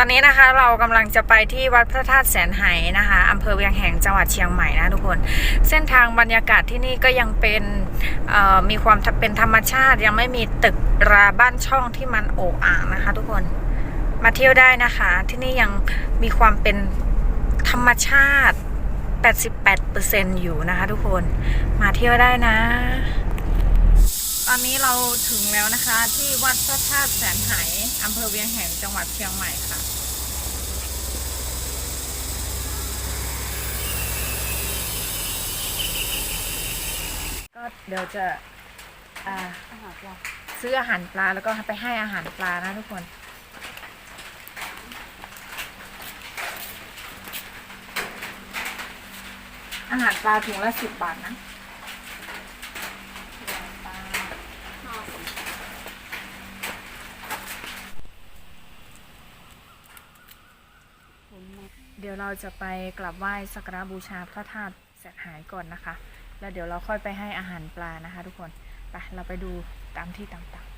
ตอนนี้นะคะเรากำลังจะไปที่วัดพระธาตุแสนไหนะคะอำเภอเวียงแหงจังหวัดเชียงใหม่นะทุกคน เส้นทางบรรยากาศที่นี่ก็ยังเป็นมีความเป็นธรรมชาติ ยังไม่มีตึกราบ้านช่องที่มันโอ่อ่างนะคะ ทุกคนมาเที่ยวได้นะคะ ที่นี่ยังมีความเป็นธรรมชาติ 88%อยู่นะคะ ทุกคนมาเที่ยวได้นะ ตอนนี้เราถึงแล้วนะคะที่วัดพระธาตุแสนไห อำเภอเวียงแหงจังหวัดเชียงใหม่ค่ะก็เดี๋ยวจะอ่าซื้ออาหารปลาแล้วก็ไปให้อาหารปลานะทุกคนอาหารปลาถุงละสิบบาทนะ เดี๋ยวเราจะไปกลับไหว้สักการบูชาพระธาตุแสนหายก่อนนะคะ แล้วเดี๋ยวเราค่อยไปให้อาหารปลานะคะ ทุกคน ไปเราไปดูตามที่ต่างๆ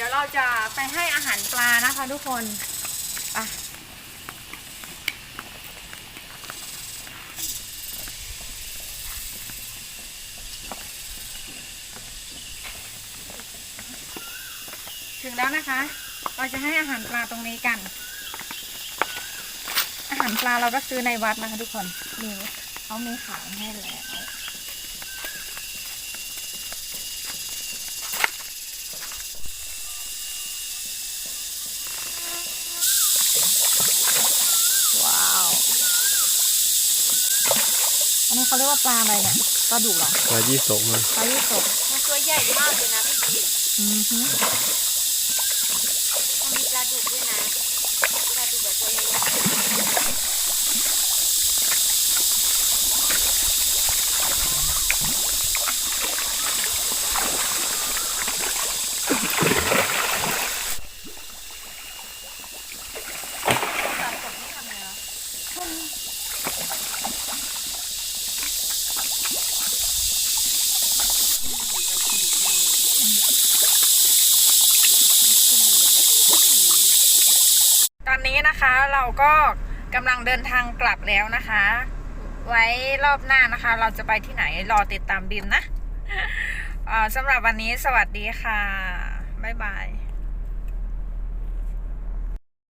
ดี๋ยวเราจะไปให้อาหารปลานะคะทุกคนไปถึงแล้วนะคะ เราจะให้อาหารปลาตรงนี้กัน อาหารปลาเราก็ซื้อในวัดนะคะทุกคน มีเขามีขายให้แล้ว อันนี้เขาเรียกว่าปลาอะไรเนี่ยปลาดุกเหรอปลายี่สกมาปลายี่สกมันตัวใหญ่มากเลยนะพี่บีอือฮึมันมีปลาดุกด้วยนะปลาดุกแบบตัวใหญ่ๆ ตอ นนี้นะคะเราก็กำลังเดินทางกลับแล้วนะคะ ไว้รอบหน้านะคะ เราจะไปที่ไหนรอติดตามบิมนะสำหรับวันนี้สวัสดีค่ะ บ๊ายบาย